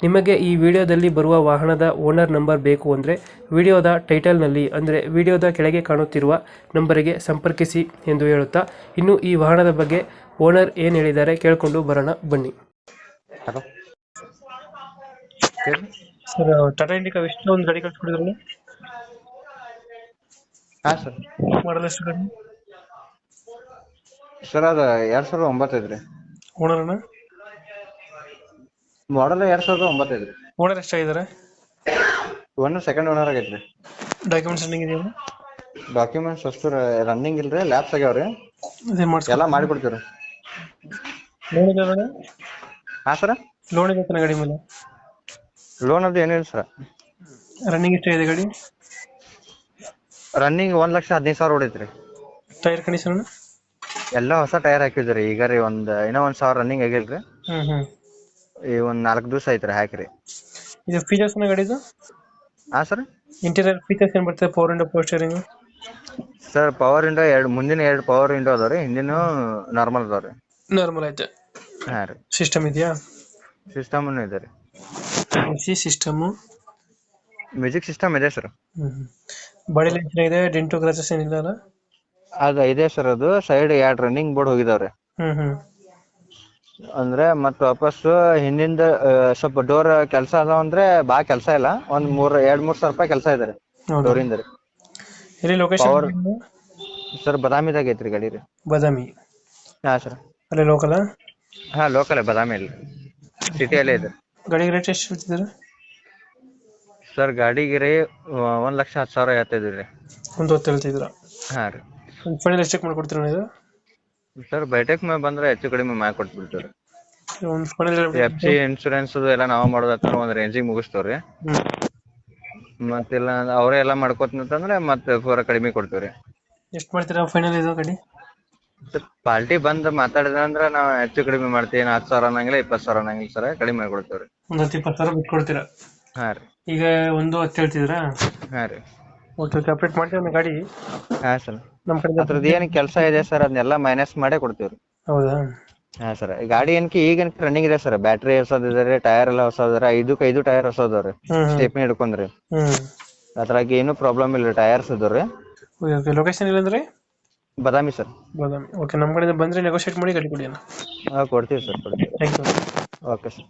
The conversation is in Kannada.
ನಿಮಗೆ ಈ ವಿಡಿಯೋದಲ್ಲಿ ಬರುವ ವಾಹನದ ಓನರ್ ನಂಬರ್ ಬೇಕು ಅಂದರೆ ವಿಡಿಯೋದ ಟೈಟಲ್ನಲ್ಲಿ ಅಂದರೆ ವಿಡಿಯೋದ ಕೆಳಗೆ ಕಾಣುತ್ತಿರುವ ನಂಬರಿಗೆ ಸಂಪರ್ಕಿಸಿ ಎಂದು ಹೇಳುತ್ತಾ ಇನ್ನು ಈ ವಾಹನದ ಬಗ್ಗೆ ಓನರ್ ಏನು ಹೇಳಿದ್ದಾರೆ ಕೇಳಿಕೊಂಡು ಬರೋಣ ಬನ್ನಿ. ಹಲೋ. ಸರ್ ಟಾಟಾ ಇಂಡಿಕಾ ಎಷ್ಟು ಒಂದು ಗಾಡಿ ಕಳ್ಸ್ಕೊಡಿದ್ರಲ್ಲ? ಹಾಂ ಸರ್. ಮಾಡಲ್ ಎಷ್ಟು ಗಾಡಿ ಸರ್ ಅದು ಎರಡು ಸಾವಿರದ ಒಂಬತ್ತು ಐತ್ರಿ ಓನರ್ನ? ಮಾಡಲ್ ಎರಡ್ ಸಾವಿರದ ಒಂಬತ್ತು ಐತ್ರಿ ಎಷ್ಟ ಎಷ್ಟಾಗಿದ್ದಾರೆ? ಒನ್ ಸೆಕೆಂಡ್ ಓನರ್ ಆಗೈತ್ರಿ. ಡಾಕ್ಯುಮೆಂಟ್ಸ್ ರನ್ನಿಂಗ್ ಇದೆಯಾ ಡಾಕ್ಯುಮೆಂಟ್ಸ್ ಅಷ್ಟು ರನ್ನಿಂಗ್ ಇಲ್ರಿ ಲ್ಯಾಬ್ಸ್ ಆಗ್ಯಾವ್ರಿ. ಅದೇ ಮಾಡಿಸ್ಕೊ ಎಲ್ಲ ಮಾಡಿ ಲೋನ್ ಇದೆ ಹಾಂ ಸರ್ ಲೋನ್ ಇದೆ ಗಾಡಿ ಮೇಲೆ? ಲೋನ್ ಅದು ಏನಿಲ್ಲ ಸರ್ ರನ್ನಿಂಗ್ ಎಷ್ಟಾಗಿದೆ ಗಾಡಿ? ರನ್ನಿಂಗ್ ಒಂದ್ ಲಕ್ಷ ಹದಿನೈದು ಸಾವಿರ ಹೊಡೈತ್ರಿ. ಟೈರ್ ಕಂಡೀಷನ್ ಎಲ್ಲ ಹೊಸ ಟೈರ್ ಹಾಕಿದ್ರಿ ಈಗ ರೀ ಒಂದ್ ಇನ್ನೂ ಒಂದ್ ಸಾವಿರ ರನ್ನಿಂಗ್ ಆಗಿಲ್ರಿ. ಹ್ಮ್ ಹ್ಞೂ ಈ ಒಂದ್ ನಾಲ್ಕು ದಿವಸ ಐತ್ರಿ ಹಾಕ್ರಿ. ಇದು ಫೀಚರ್ಸ್ ಗಾಡಿದು ಆ ಸರ್? ಇಂಟೀರಿಯರ್ ಫೀಚರ್ಸ್ ಏನು ಬರ್ತದೆ? ಪವರ್ ಇಂಡೋ ಸ್ಟೇರಿಂಗ್ ಸರ್ ಪವರ್ ವಿಂಡೋ ಎರಡು ಮುಂದಿನ ಎರಡು ಪವರ್ ವಿಂಡೋ ರೀ ಹಿಂದಿನ ನಾರ್ಮಲ್ ಅದಾವ್ರಿ ನಾರ್ಮಲ್ ಐತೆ. ಹಾಂ ರೀ. ಸಿಸ್ಟಮ್ ಇದೆಯಾ? ಸಿಸ್ಟಮ್ ಇದೆ ರೀ. ಸಿ ಸಿಸ್ಟಮ್ ಮ್ಯೂಸಿಕ್ ಸಿಸ್ಟಮ್ ಇದೆ ಸರ್. ಬಾಡಿ ಲೈನ್ ಚೆನ್ನಾಗಿದೆ ಡೆಂಟು ಗ್ರಾಸಸ್ ಏನಿಲ್ಲ ಅಲ್ಲ? ಅದ ಇದೆ ಸರ್ ಅದು. ಸೈಡ್ ಎರಡ್ ರನ್ನಿಂಗ್ ಬೋರ್ಡ್ ಹೋಗಿದಾವ್ರಿ ಹ್ಮ್ ಹ್ಮ್. ಅಂದ್ರೆ ಮತ್ತ್ ವಾಪಸ್ ಹಿಂದಿಂದ ಸ್ವಲ್ಪ ಡೋರ್ ಕೆಲಸ ಅದಾವ ಅಂದ್ರೆ ಬಾ ಕೆಲಸ ಇಲ್ಲ. ಒಂದ್ ಮೂರ್ ಎರಡ್ ಮೂರ್ ಸಾವಿರ ರೂಪಾಯಿ ಕೆಲಸ ಇದೆ ರೀ ಹೌದು? ಡೋರಿಂದ ರೀ. ಎಲ್ಲಿ ಲೊಕೇಶನ್ ಸರ್ ಬದಾಮಿದಾಗ ಐತ್ರಿ ಗಾಡಿ ರೀ. ಬಾದಾಮಿ. ಹಾ ಸರ್. ಅಲ್ಲಿ ಲೋಕಲ್ ಹಾ ಲೋಕಲ್ ಬದಾಮಿ ಇಲ್ಲ ಸಿಟಿಯಲ್ಲೇ ಇದೆ. ಗಾಡಿ ರೇಟ್ ಎಷ್ಟು ಹೇಳ್ತಿದ್ದಾರೆ ಸರ್ ಗಾಡಿಗೆ ರೀ ಆ, ಒಂದ್ ಲಕ್ಷ ಹತ್ತು ಸಾವಿರ ಹೇಳ್ತಿದ್ರಿ ರೀ. ಒಂದು ಹೊತ್ತು ಹೇಳ್ತಿದ್ರ ಹಾ ರೀ. ಫೈನಲ್ ಎಷ್ಟಕ್ಕೆ ಮಾಡ್ಕೊಡ್ತೀರ ಇದು ಸರ್ ಬೈಟೆಕ್ ಮೇಲೆ ಬಂದ್ರೆ ಹೆಚ್ಚು ಕಡಿಮೆ ಮಾಡಿ ಕೊಟ್ಬಿಡ್ತೀವಿ ಒಂದು ಎಫ್ ಸಿ ಇನ್ಶೂರೆನ್ಸ್ ಎಲ್ಲ ನಾವ್ ಮಾಡೋದತ್ರ ಒಂದ್ ರೇಂಜಿಗೆ ಮುಗಿಸ್ತೇವ್ರಿ. ಮತ್ತಿಲ್ಲ ಅವರೇ ಎಲ್ಲ ಮಾಡ್ಕೋತಂದ್ರೆ ಮತ್ತೆ ಪೂರ ಕಡಿಮೆ ಕೊಡ್ತೀವ್ರಿ. ಎಷ್ಟು ಮಾಡ್ತೀರಾ ಫೈನಲ್ ಇದು ಗಾಡಿ? ಪಾರ್ಟಿ ಬಂದ್ ಮಾತಾಡಿದ್ರ ಅಂದ್ರ ನಾವ್ ಹೆಚ್ಚು ಕಡಿಮೆ ಮಾಡ್ತೀವಿ. ಹತ್ತು ಹತ್ತ್ ಸಾವಿರ ಅನ್ನಂಗಿಲ್ಲ ಇಪ್ಪತ್ತ್ ಸಾವಿರ ಅನ್ನಂಗಿಲ್ಲ ಸರ್ ಕಡಿಮೆ ಮಾಡ್ಕೊಡ್ತೇವ್ರಿ. ಒಂದು ಹತ್ತು ಇಪ್ಪತ್ತು ಸಾವಿರ ಬಿಟ್ಟು ಕೊಡ್ತೀರಾ ಹಾ ರೀ. ಈಗ ಒಂದು ಹತ್ತು ಹೇಳ್ತಿದ್ರಾ ಹಾ ರೀ. ಓಕೆ ಓಕೆ ಅಪ್ಡೇಟ್ ಮಾಡ್ತೀವಿ ಗಾಡಿ. ಹಾ ಸರ್. ನಮ್ಮ ಕಡೆ ಅದ್ರದ್ದು ಏನ್ ಕೆಲಸ ಇದೆ ಸರ್ ಅದನ್ನೆಲ್ಲ ಮೈನಸ್ ಮಾಡೇ ಕೊಡ್ತೀವ್ರಿ. ಹೌದಾ? ಹಾ ಸರ್. ಗಾಡಿ ಏನಕ್ಕೆ ಈಗ ರನ್ನಿಂಗ್ ಇದೆ ಸರ್ ಬ್ಯಾಟ್ರಿ ಹೊಸದಿದೆ ಟೈರ್ ಎಲ್ಲ ಹೊಸದ್ರ ಐದಕ್ಕೆ ಐದು ಟೈರ್ ಹೊಸದವ್ರಿ ಹ್ಮ್ ಸ್ಟೆಪ್ನಿ ಹಿಡ್ಕೊಂಡ್ರಿ ಹ್ಮ್. ಅದ್ರಾಗ ಏನು ಪ್ರಾಬ್ಲಮ್ ಇಲ್ಲ ಟೈರ್ಸ್ ಇದಾವ್ರಿ ಓಕೆ ಓಕೆ. ಲೊಕೇಶನ್ ಇಲ್ಲಂದ್ರೆ ಬದಾಮಿ ಸರ್. ಬಾದಾಮಿ. ಓಕೆ ನಮ್ಮ ಕಡೆಯಿಂದ ಬಂದ್ರೆ ನೆಗೋಷಿಯೇಟ್ ಮಾಡಿ ಗಾಡಿ ಕೊಡಿ ಅಣ್ಣ. ಹಾ ಕೊಡ್ತೀವಿ ಸರ್ ಕೊಡ್ತೀವಿ. Thank you okay sir.